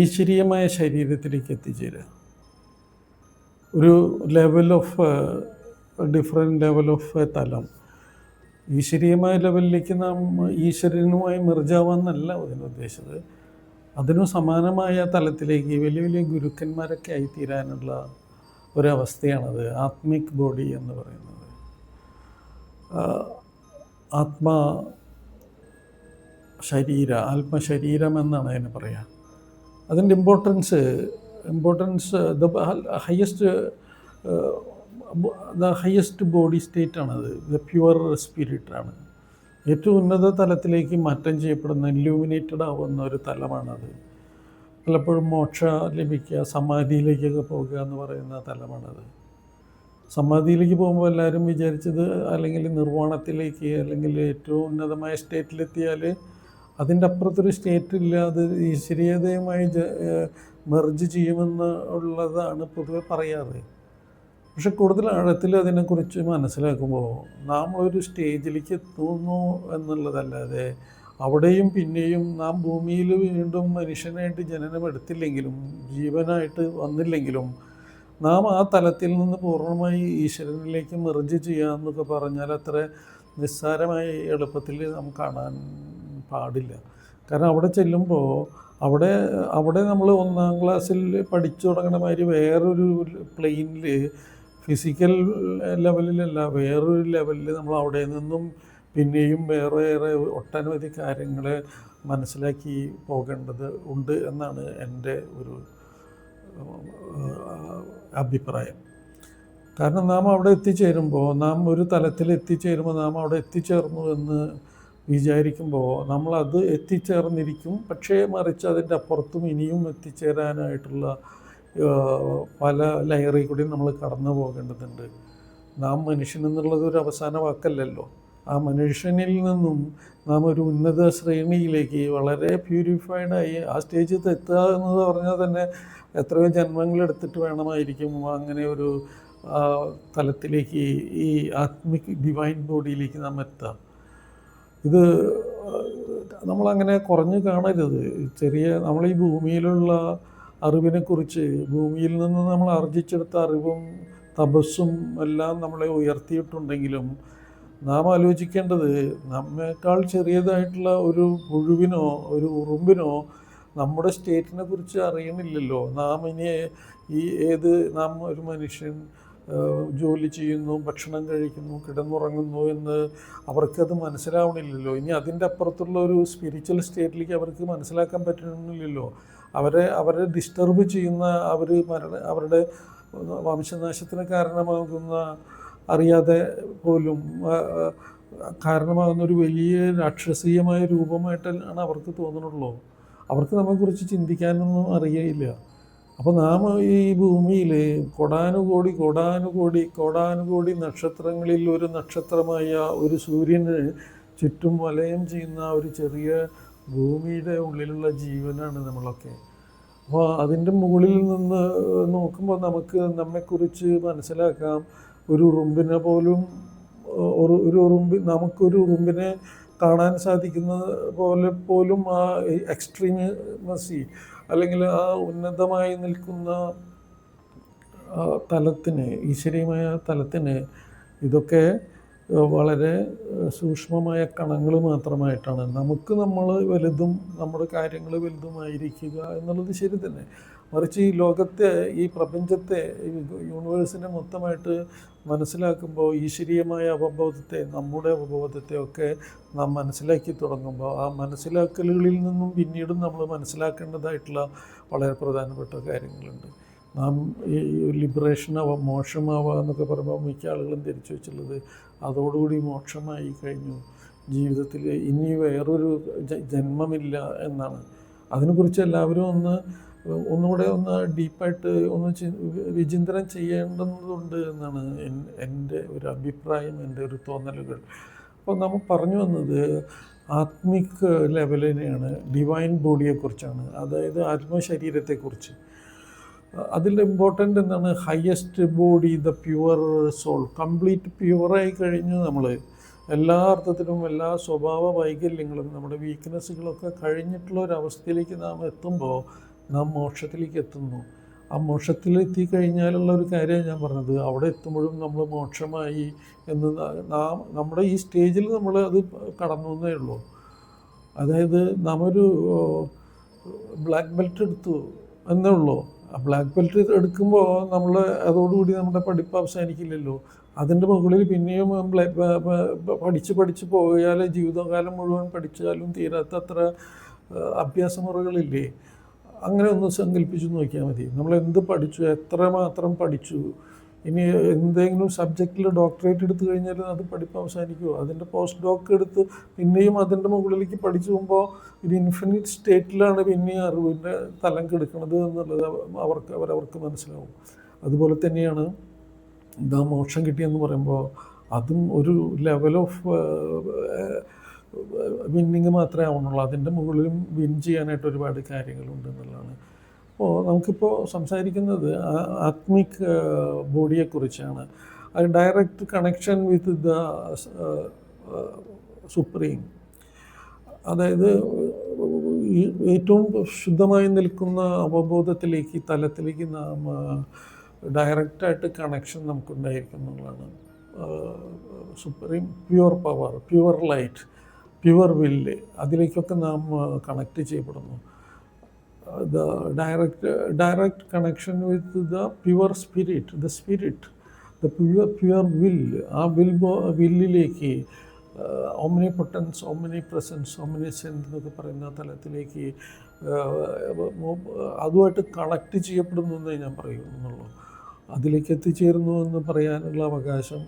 ഈശ്വരീയമായ ശരീരത്തിലേക്ക് എത്തിച്ചേരുക. ഒരു level of different level of തലം. ഈശ്വരീയമായ ലെവലിലേക്ക് നാം ഈശ്വരനുമായി മെർജാവാന്നല്ല അതിനുദ്ദേശിച്ചത് അതിനു സമാനമായ തലത്തിലേക്ക് വലിയ വലിയ ഗുരുക്കന്മാരൊക്കെ ആയിത്തീരാനുള്ള ഒരവസ്ഥയാണത്. ആത്മിക് ബോഡി എന്ന് പറയുന്നത്. ആത്മ ശരീര ആത്മശരീരം എന്നാണ് അതിന് പറയുക അതിന്റെ importance importance the highest the highest body state ആണത്. ദ പ്യുവർ സ്പിരിറ്റാണ് ഏറ്റവും ഉന്നത തലത്തിലേക്ക് മാറ്റം ചെയ്യപ്പെടുന്ന ഇല്യൂമിനേറ്റഡ് ആവുന്ന ഒരു തലമാണത്. പലപ്പോഴും മോക്ഷ ലഭിക്കുക സമാധിയിലേക്കൊക്കെ പോകുക എന്ന് പറയുന്ന തലമാണത്. സമാധിയിലേക്ക് പോകുമ്പോൾ എല്ലാവരും വിചാരിച്ചത് അല്ലെങ്കിൽ നിർവാണത്തിലേക്ക് അല്ലെങ്കിൽ ഏറ്റവും ഉന്നതമായ സ്റ്റേറ്റിലെത്തിയാൽ അതിന്റെ അപ്പുറത്തൊരു സ്റ്റേറ്റ് ഇല്ലാതെ അത് ഈശ്വരീയതയുമായി മെർജ് ചെയ്യുമെന്ന് ഉള്ളതാണ് പൊതുവെ പറയാറ്. പക്ഷെ കൂടുതൽ ആഴത്തിൽ അതിനെക്കുറിച്ച് മനസ്സിലാക്കുമ്പോൾ നാം ഒരു സ്റ്റേജിലേക്ക് എത്തുന്നു എന്നുള്ളതല്ലാതെ അവിടെയും പിന്നെയും നാം ഭൂമിയിൽ വീണ്ടും മനുഷ്യനായിട്ട് ജനനം എടുത്തില്ലെങ്കിലും ജീവനായിട്ട് വന്നില്ലെങ്കിലും നാം ആ തലത്തിൽ നിന്ന് പൂർണമായി ഈശ്വരനിലേക്ക് മെർജ് ചെയ്യുക എന്നൊക്കെ പറഞ്ഞാൽ അത്ര നിസ്സാരമായി എളുപ്പത്തിൽ നാം കാണാൻ പാടില്ല. കാരണം അവിടെ ചെല്ലുമ്പോൾ അവിടെ അവിടെ നമ്മൾ ഒന്നാം ക്ലാസ്സിൽ പഠിച്ചു തുടങ്ങണ മാതിരി വേറൊരു പ്ലെയിനിൽ ഫിസിക്കൽ ലെവലിലല്ല വേറൊരു ലെവലിൽ നമ്മൾ അവിടെ നിന്നും പിന്നെയും വേറെ വേറെ ഒട്ടനവധി കാര്യങ്ങൾ മനസ്സിലാക്കി പോകേണ്ടത് ഉണ്ട് എന്നാണ് എന്റെ ഒരു അഭിപ്രായം. കാരണം നാം അവിടെ എത്തിച്ചേരുമ്പോൾ നാം ഒരു തലത്തിൽ എത്തിച്ചേരുമ്പോൾ നാം അവിടെ എത്തിച്ചേർന്നു എന്ന് വിചാരിക്കുമ്പോൾ നമ്മളത് എത്തിച്ചേർന്നിരിക്കും പക്ഷേ മറിച്ച് അതിന്റെ അപ്പുറത്തും ഇനിയും എത്തിച്ചേരാനായിട്ടുള്ള പല ലെയറിൽ കൂടി നമ്മൾ കടന്നു പോകേണ്ടതുണ്ട്. നാം മനുഷ്യൻ എന്നുള്ളത് ഒരു അവസാന വാക്കല്ലല്ലോ. ആ മനുഷ്യനിൽ നിന്നും നാം ഒരു ഉന്നത ശ്രേണിയിലേക്ക് വളരെ പ്യൂരിഫൈഡായി ആ സ്റ്റേജിൽ എത്തുക എന്ന് പറഞ്ഞാൽ തന്നെ എത്രയോ ജന്മങ്ങളെടുത്തിട്ട് വേണമായിരിക്കും അങ്ങനെ ഒരു തലത്തിലേക്ക് ഈ ആത്മിക് ഡിവൈൻ ബോഡിയിലേക്ക് നാം എത്താം. ഇത് നമ്മളങ്ങനെ കുറഞ്ഞു കാണരുത്. ചെറിയ നമ്മൾ ഈ ഭൂമിയിലുള്ള അറിവിനെക്കുറിച്ച് ഭൂമിയിൽ നിന്ന് നമ്മൾ ആർജിച്ചെടുത്ത അറിവും തപസ്സും എല്ലാം നമ്മളെ ഉയർത്തിയിട്ടുണ്ടെങ്കിലും നാം ആലോചിക്കേണ്ടത് നമ്മേക്കാൾ ചെറിയതായിട്ടുള്ള ഒരു പുഴുവിനോ ഒരു ഉറുമ്പിനോ നമ്മുടെ സ്റ്റേറ്റിനെ കുറിച്ച് അറിയണില്ലല്ലോ. നാം ഇനി ഈ ഏത് നാം ഒരു മനുഷ്യൻ ജോലി ചെയ്യുന്നു ഭക്ഷണം കഴിക്കുന്നു കിടന്നുറങ്ങുന്നു എന്ന് അവർക്കത് മനസ്സിലാവണില്ലല്ലോ. ഇനി അതിന്റെ അപ്പുറത്തുള്ള ഒരു സ്പിരിച്വൽ സ്റ്റേറ്റിലേക്ക് അവർക്ക് മനസ്സിലാക്കാൻ പറ്റുന്നില്ലല്ലോ. അവരെ അവരെ ഡിസ്റ്റർബ് ചെയ്യുന്ന അവർ മരണ അവരുടെ വംശനാശത്തിന് കാരണമാകുന്ന അറിയാതെ പോലും കാരണമാകുന്ന ഒരു വലിയ രാക്ഷസീയമായ രൂപമായിട്ടാണ് അവർക്ക് തോന്നുന്നുള്ളൂ. അവർക്ക് നമ്മെക്കുറിച്ച് ചിന്തിക്കാനൊന്നും അറിയയില്ല. അപ്പോൾ നാം ഈ ഭൂമിയിൽ കൊടാനുകോടി കൊടാനുകോടി കൊടാനുകോടി നക്ഷത്രങ്ങളിൽ ഒരു നക്ഷത്രമായ ഒരു സൂര്യന് ചുറ്റും വലയം ചെയ്യുന്ന ഒരു ചെറിയ ഭൂമിയുടെ ഉള്ളിലുള്ള ജീവനാണ് നമ്മളൊക്കെ. അപ്പോൾ അതിന്റെ മുകളിൽ നിന്ന് നോക്കുമ്പോൾ നമുക്ക് നമ്മെക്കുറിച്ച് മനസ്സിലാക്കാം. ഒരു ഉറുമ്പിനെ പോലും ഒരു ഉറുമ്പ് നമുക്കൊരു ഉറുമ്പിനെ കാണാൻ സാധിക്കുന്നത് പോലെ പോലും ആ എക്സ്ട്രീമസി അല്ലെങ്കിൽ ആ ഉന്നതമായി നിൽക്കുന്ന തലത്തിന് ഈശ്വരീയമായ തലത്തിന് ഇതൊക്കെ വളരെ സൂക്ഷ്മമായ കണങ്ങൾ മാത്രമായിട്ടാണ്. നമുക്ക് നമ്മൾ വലുതും നമ്മുടെ കാര്യങ്ങൾ വലുതുമായിരിക്കുക എന്നുള്ളത് ശരി തന്നെ. മറിച്ച് ഈ ലോകത്തെ ഈ പ്രപഞ്ചത്തെ യൂണിവേഴ്സിനെ മൊത്തമായിട്ട് മനസ്സിലാക്കുമ്പോൾ ഈശ്വരീയമായ അവബോധത്തെ നമ്മുടെ അവബോധത്തെ ഒക്കെ നാം മനസ്സിലാക്കി തുടങ്ങുമ്പോൾ ആ മനസ്സിലാക്കലുകളിൽ നിന്നും പിന്നീടും നമ്മൾ മനസ്സിലാക്കേണ്ടതായിട്ടുള്ള വളരെ പ്രധാനപ്പെട്ട കാര്യങ്ങളുണ്ട്. നാം ഈ ലിബറേഷനാവാം മോശമാവാം എന്നൊക്കെ പറയുമ്പോൾ മിക്ക ആളുകളും ധരിച്ചു വെച്ചുള്ളത് അതോടുകൂടി മോക്ഷമായി കഴിഞ്ഞു. ജീവിതത്തിൽ ഇനി വേറൊരു ജന്മമില്ല എന്നാണ്. അതിനെക്കുറിച്ച് എല്ലാവരും ഒന്ന് ഒന്നുകൂടെ ഒന്ന് ഡീപ്പായിട്ട് ഒന്ന് വിചിന്തനം ചെയ്യേണ്ടതുണ്ട് എന്നാണ് എൻ- എന്റെ ഒരു അഭിപ്രായം എന്റെ ഒരു തോന്നലുകൾ. അപ്പോൾ നമ്മൾ പറഞ്ഞു വന്നത് ആത്മിക് ലെവലിനെയാണ് ഡിവൈൻ ബോഡിയെക്കുറിച്ചാണ് അതായത് ആത്മശരീരത്തെക്കുറിച്ച്. അതിൽ ഇമ്പോർട്ടന്റ് എന്താണ്? Highest body the pure soul complete പ്യുവറായി കഴിഞ്ഞു നമ്മൾ. എല്ലാ അർത്ഥത്തിലും എല്ലാ സ്വഭാവ വൈകല്യങ്ങളും നമ്മുടെ വീക്ക്നെസ്സുകളൊക്കെ കഴിഞ്ഞിട്ടുള്ള ഒരു അവസ്ഥയിലേക്ക് നാം എത്തുമ്പോൾ നാം മോക്ഷത്തിലേക്ക് എത്തുന്നു ആ മോക്ഷത്തിൽ എത്തിക്കഴിഞ്ഞാലുള്ള ഒരു കാര്യമാണ് ഞാൻ പറഞ്ഞത്. അവിടെ എത്തുമ്പോഴും നമ്മൾ മോക്ഷമായി എന്ന് ന- നമ്മുടെ ഈ സ്റ്റേജിൽ നമ്മൾ അത് കടന്നു എന്നേ ഉള്ളൂ. അതായത് നാം ഒരു ബ്ലാക്ക് ബെൽറ്റ് എടുത്തു എന്നേ ഉള്ളൂ. ആ ബ്ലാക്ക് ബെൽറ്റ് എടുക്കുമ്പോൾ നമ്മൾ അതോടുകൂടി നമ്മുടെ പഠിപ്പ് അവസാനിക്കില്ലല്ലോ. അതിന്റെ മുകളിൽ പിന്നെയും പഠിച്ച് പഠിച്ച് പോയാൽ ജീവിതകാലം മുഴുവൻ പഠിച്ചാലും തീരാത്തത്ര അഭ്യാസമുറകളില്ലേ. അങ്ങനെ ഒന്ന് സങ്കല്പിച്ച് നോക്കിയാൽ മതി. നമ്മൾ എന്ത് പഠിച്ചു എത്ര മാത്രം പഠിച്ചു ഇനി എന്തെങ്കിലും സബ്ജക്റ്റിൽ ഡോക്ടറേറ്റ് എടുത്തു കഴിഞ്ഞാൽ അത് പഠിപ്പ് അവസാനിക്കുമോ അതിന്റെ പോസ്റ്റ് ഡോക്ക് എടുത്ത് പിന്നെയും അതിന്റെ മുകളിലേക്ക് പഠിച്ചു പോകുമ്പോൾ ഒരു ഇൻഫിനിറ്റ് സ്റ്റേറ്റിലാണ് പിന്നെയും അറിവിന്റെ തലം കെടുക്കുന്നത് എന്നുള്ളത് അവർക്ക് അവരവർക്ക് മനസ്സിലാവും. അതുപോലെ തന്നെയാണ് ഇതാ മോക്ഷം കിട്ടിയെന്ന് പറയുമ്പോൾ അതും ഒരു ലെവൽ ഓഫ് വിന്നിങ് മാത്രമേ ആവുന്നുള്ളൂ. അതിന്റെ മുകളിലും വിൻ ചെയ്യാനായിട്ട് ഒരുപാട് കാര്യങ്ങളുണ്ട് എന്നുള്ളതാണ്. അപ്പോൾ നമുക്കിപ്പോൾ സംസാരിക്കുന്നത് ആത്മിക് ബോഡിയെക്കുറിച്ചാണ്. അത് direct connection with the supreme അതായത് ഏറ്റവും ശുദ്ധമായി നിൽക്കുന്ന അവബോധത്തിലേക്ക് തലത്തിലേക്ക് നാം ഡയറക്റ്റായിട്ട് കണക്ഷൻ നമുക്കുണ്ടായിരിക്കും എന്നുള്ളതാണ്. Supreme pure power pure light pure will അതിലേക്കൊക്കെ നാം കണക്ട് ചെയ്യപ്പെടുന്നു. The direct direct connection with the pure spirit the spirit the pure pure will ആ വിൽ വില്ലിലേക്ക് omnipotence omnipresence omniscient എന്നൊക്കെ പറയുന്ന തലത്തിലേക്ക് അതുമായിട്ട് കണക്റ്റ് ചെയ്യപ്പെടുന്നു എന്നേ ഞാൻ പറയുന്നുള്ളൂ. അതിലേക്ക് എത്തിച്ചേരുന്നു എന്ന് പറയാനുള്ള അവകാശം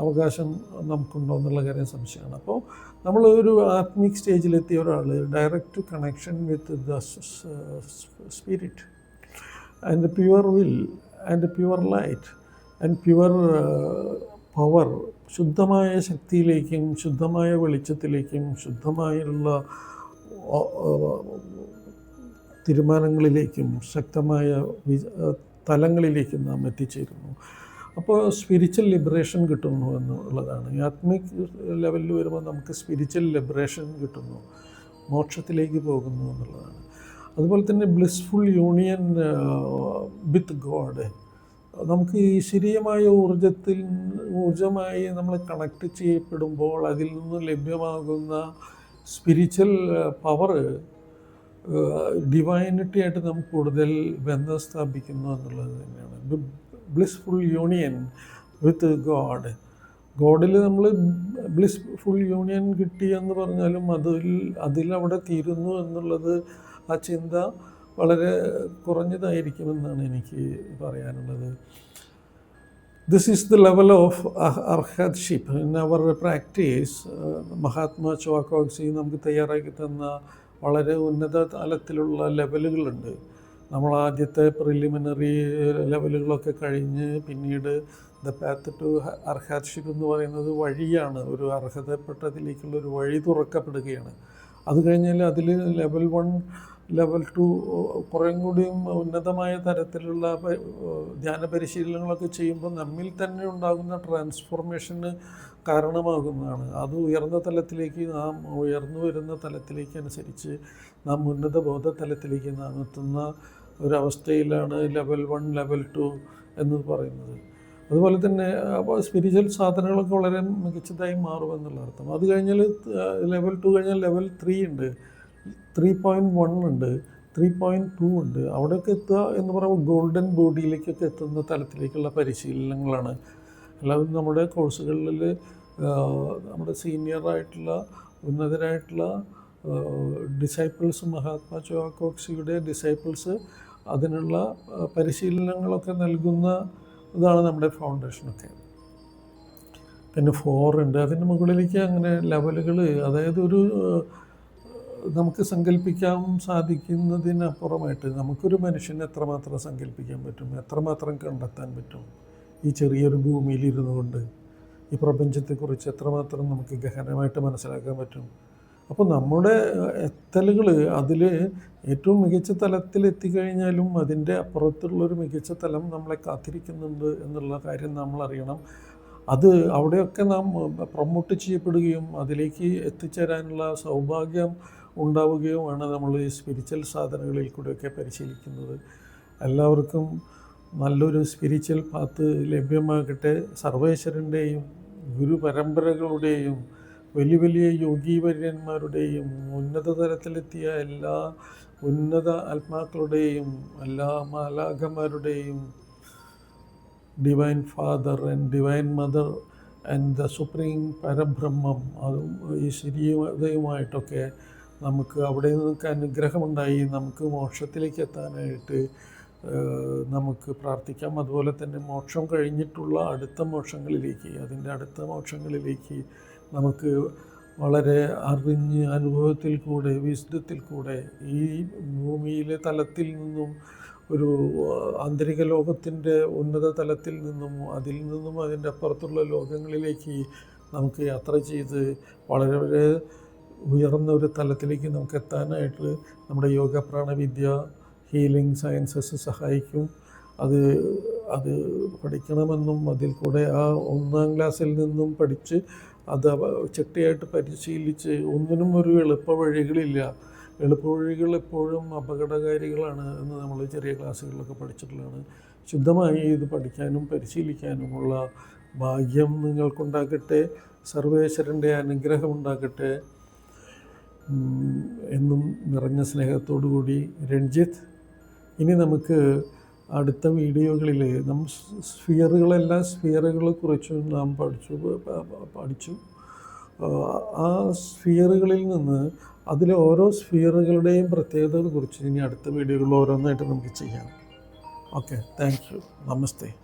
അവകാശം നമുക്കുണ്ടോ എന്നുള്ള കാര്യം സംശയമാണ്. അപ്പോൾ നമ്മൾ ഒരു ആത്മിക് സ്റ്റേജിലെത്തിയ ഒരാൾ direct connection with the spirit and the pure will and the pure light and pure power ശുദ്ധമായ ശക്തിയിലേക്കും ശുദ്ധമായ വെളിച്ചത്തിലേക്കും ശുദ്ധമായുള്ള തീരുമാനങ്ങളിലേക്കും ശക്തമായ തലങ്ങളിലേക്കും നാം എത്തിച്ചേരുന്നു. അപ്പോൾ സ്പിരിച്വൽ ലിബറേഷൻ കിട്ടുന്നു എന്നുള്ളതാണ്. ആത്മിക് ലെവലിൽ വരുമ്പോൾ നമുക്ക് സ്പിരിച്വൽ ലിബറേഷൻ കിട്ടുന്നു മോക്ഷത്തിലേക്ക് പോകുന്നു എന്നുള്ളതാണ്. അതുപോലെ തന്നെ ബ്ലിസ്ഫുൾ യൂണിയൻ വിത്ത് ഗോഡ് നമുക്ക് ഈ ശരീരമായ ഊർജത്തിൽ ഊർജമായി നമ്മൾ കണക്ട് ചെയ്യപ്പെടുമ്പോൾ അതിൽ നിന്ന് ലഭ്യമാകുന്ന സ്പിരിച്വൽ പവർ ഡിവൈനിറ്റി ആയിട്ട് നമുക്ക് കൂടുതൽ ബന്ധം സ്ഥാപിക്കുന്നു എന്നുള്ളത് തന്നെയാണ്. ബ്ലിസ്ഫുൾ യൂണിയൻ വിത്ത് ഗോഡ് ഗോഡിൽ നമ്മൾ ബ്ലിസ് ഫുൾ യൂണിയൻ കിട്ടി എന്ന് പറഞ്ഞാലും അതിൽ അതിലവിടെ തീരുന്നു എന്നുള്ളത് ആ ചിന്ത വളരെ കുറഞ്ഞതായിരിക്കുമെന്നാണ് എനിക്ക് പറയാനുള്ളത്. This is the level of അർഹദ്ഷിപ്പ് in our practice Mahatma Choa Kok Sui നമുക്ക് തയ്യാറാക്കി തന്ന വളരെ ഉന്നത തലത്തിലുള്ള ലെവലുകളുണ്ട് നമ്മൾ ആദ്യത്തെ പ്രിലിമിനറി ലെവലുകളൊക്കെ കഴിഞ്ഞ് പിന്നീട് ദ പാത്ത് ടു അർഹാർഷിപ്പ് എന്ന് പറയുന്നത് വഴിയാണ് ഒരു അർഹതപ്പെട്ടതിലേക്കുള്ള ഒരു വഴി തുറക്കപ്പെടുകയാണ്. അത് കഴിഞ്ഞാൽ അതിൽ ലെവൽ വൺ ലെവൽ ടു കുറേ കൂടിയും ഉന്നതമായ തരത്തിലുള്ള ധ്യാന പരിശീലനങ്ങളൊക്കെ ചെയ്യുമ്പോൾ നമ്മിൽ തന്നെ ഉണ്ടാകുന്ന ട്രാൻസ്ഫോർമേഷന് കാരണമാകുന്നതാണ്. അത് ഉയർന്ന തലത്തിലേക്ക് നാം ഉയർന്നു വരുന്ന തലത്തിലേക്ക് അനുസരിച്ച് നാം ഉന്നത ബോധ തലത്തിലേക്ക് നാം എത്തുന്ന ഒരവസ്ഥയിലാണ് ലെവൽ വൺ ലെവൽ ടു എന്ന് പറയുന്നത്. അതുപോലെ തന്നെ അപ്പോൾ സ്പിരിച്വൽ സാധനങ്ങളൊക്കെ വളരെ മികച്ചതായി മാറും എന്നുള്ള അർത്ഥം. അത് കഴിഞ്ഞാൽ ലെവൽ ടു കഴിഞ്ഞാൽ ലെവൽ ത്രീ ഉണ്ട്. ത്രീ പോയിന്റ് വൺ ഉണ്ട് ത്രീ പോയിന്റ് ടു ഉണ്ട്. അവിടെയൊക്കെ എത്തുക എന്ന് പറയുമ്പോൾ ഗോൾഡൻ ബോഡിയിലേക്കൊക്കെ എത്തുന്ന തലത്തിലേക്കുള്ള പരിശീലനങ്ങളാണ്. അല്ലാതെ നമ്മുടെ കോഴ്സുകളിൽ നമ്മുടെ സീനിയറായിട്ടുള്ള ഉന്നതരായിട്ടുള്ള ഡിസൈപ്പിൾസ് മഹാത്മാ ചോക്കോക്സിയുടെ ഡിസൈപ്പിൾസ് അതിനുള്ള പരിശീലനങ്ങളൊക്കെ നൽകുന്ന ഇതാണ് നമ്മുടെ ഫൗണ്ടേഷനൊക്കെ പിന്നെ ഫോർ ഉണ്ട്. അതിന്റെ മുകളിലേക്ക് അങ്ങനെ ലെവലുകൾ അതായത് ഒരു നമുക്ക് സങ്കല്പിക്കാൻ സാധിക്കുന്നതിനപ്പുറമായിട്ട് നമുക്കൊരു മനുഷ്യനെ എത്രമാത്രം സങ്കല്പിക്കാൻ പറ്റും എത്രമാത്രം കണ്ടെത്താൻ പറ്റും? ഈ ചെറിയൊരു ഭൂമിയിൽ ഇരുന്നുകൊണ്ട് ഈ പ്രപഞ്ചത്തെക്കുറിച്ച് എത്രമാത്രം നമുക്ക് ഗഹനമായിട്ട് മനസ്സിലാക്കാൻ പറ്റും? അപ്പോൾ നമ്മുടെ എത്തലുകൾ അതിൽ ഏറ്റവും മികച്ച തലത്തിൽ എത്തിക്കഴിഞ്ഞാലും അതിന്റെ അപ്പുറത്തുള്ളൊരു മികച്ച തലം നമ്മളെ കാത്തിരിക്കുന്നുണ്ട് എന്നുള്ള കാര്യം നമ്മൾ അറിയണം അത് അവിടെയൊക്കെ നാം പ്രൊമോട്ട് ചെയ്യപ്പെടുകയും അതിലേക്ക് എത്തിച്ചേരാനുള്ള സൗഭാഗ്യം ഉണ്ടാവുകയുമാണ് നമ്മൾ ഈ സ്പിരിച്വൽ സാധനങ്ങളിൽ കൂടെയൊക്കെ പരിശീലിക്കുന്നത്. എല്ലാവർക്കും നല്ലൊരു സ്പിരിച്വൽ പാത്ത് ലഭ്യമാകട്ടെ. സർവേശ്വരന്റെയും ഗുരു പരമ്പരകളുടെയും വലിയ വലിയ യോഗീവര്യന്മാരുടെയും ഉന്നത തലത്തിലെത്തിയ എല്ലാ ഉന്നത ആത്മാക്കളുടെയും എല്ലാ മാലാഖമാരുടെയും divine father and divine mother and the supreme പരബ്രഹ്മം അതും ഈ ശരീരതയുമായിട്ടൊക്കെ നമുക്ക് അവിടെ നിന്നൊക്കെ അനുഗ്രഹമുണ്ടായി. നമുക്ക് മോക്ഷത്തിലേക്ക് എത്താനായിട്ട് നമുക്ക് പ്രാർത്ഥിക്കാം. അതുപോലെ തന്നെ മോക്ഷം കഴിഞ്ഞിട്ടുള്ള അടുത്ത മോക്ഷങ്ങളിലേക്ക് അതിന്റെ അടുത്ത മോക്ഷങ്ങളിലേക്ക് നമുക്ക് വളരെ അറിഞ്ഞ് അനുഭവത്തിൽ കൂടെ വിശുദ്ധത്തിൽ കൂടെ ഈ ഭൂമിയിലെ തലത്തിൽ നിന്നും ഒരു ആന്തരിക ലോകത്തിന്റെ ഉന്നത തലത്തിൽ നിന്നും അതിൽ നിന്നും അതിന്റെ അപ്പുറത്തുള്ള ലോകങ്ങളിലേക്ക് നമുക്ക് യാത്ര ചെയ്ത് വളരെ വളരെ ഉയർന്ന ഒരു തലത്തിലേക്ക് നമുക്ക് എത്താനായിട്ട് നമ്മുടെ യോഗ പ്രാണവിദ്യ ഹീലിംഗ് സയൻസസ് സഹായിക്കും. അത് അത് പഠിക്കണമെന്നും അതിൽ കൂടെ ആ ഒന്നാം ക്ലാസ്സിൽ നിന്നും പഠിച്ച് അത് ചിട്ടയായിട്ട് പരിശീലിച്ച് ഒന്നിനും ഒരു എളുപ്പ വഴികളില്ല എളുപ്പ വഴികൾ എപ്പോഴും അപകടകാരികളാണ് എന്ന് നമ്മൾ ചെറിയ ക്ലാസ്സുകളിലൊക്കെ പഠിച്ചിട്ടുള്ളതാണ്. ശുദ്ധമായി ഇത് പഠിക്കാനും പരിശീലിക്കാനുമുള്ള ഭാഗ്യം നിങ്ങൾക്കുണ്ടാകട്ടെ സർവേശ്വരന്റെ അനുഗ്രഹം ഉണ്ടാകട്ടെ എന്നും നിറഞ്ഞ സ്നേഹത്തോടു കൂടി രഞ്ജിത്ത് ഇനി നമുക്ക് അടുത്ത വീഡിയോകളിൽ നമ്മൾ സ്ഫിയറുകളെല്ലാം സ്ഫിയറുകളെ കുറിച്ചും നാം പഠിച്ചു പഠിച്ചു. ആ സ്ഫിയറുകളിൽ നിന്ന് അതിലെ ഓരോ സ്ഫിയറുകളുടെയും പ്രത്യേകതകളെ കുറിച്ച് ഇനി അടുത്ത വീഡിയോകളിൽ ഓരോന്നായിട്ട് നമുക്ക് ചെയ്യാം. Okay thank you. നമസ്തേ.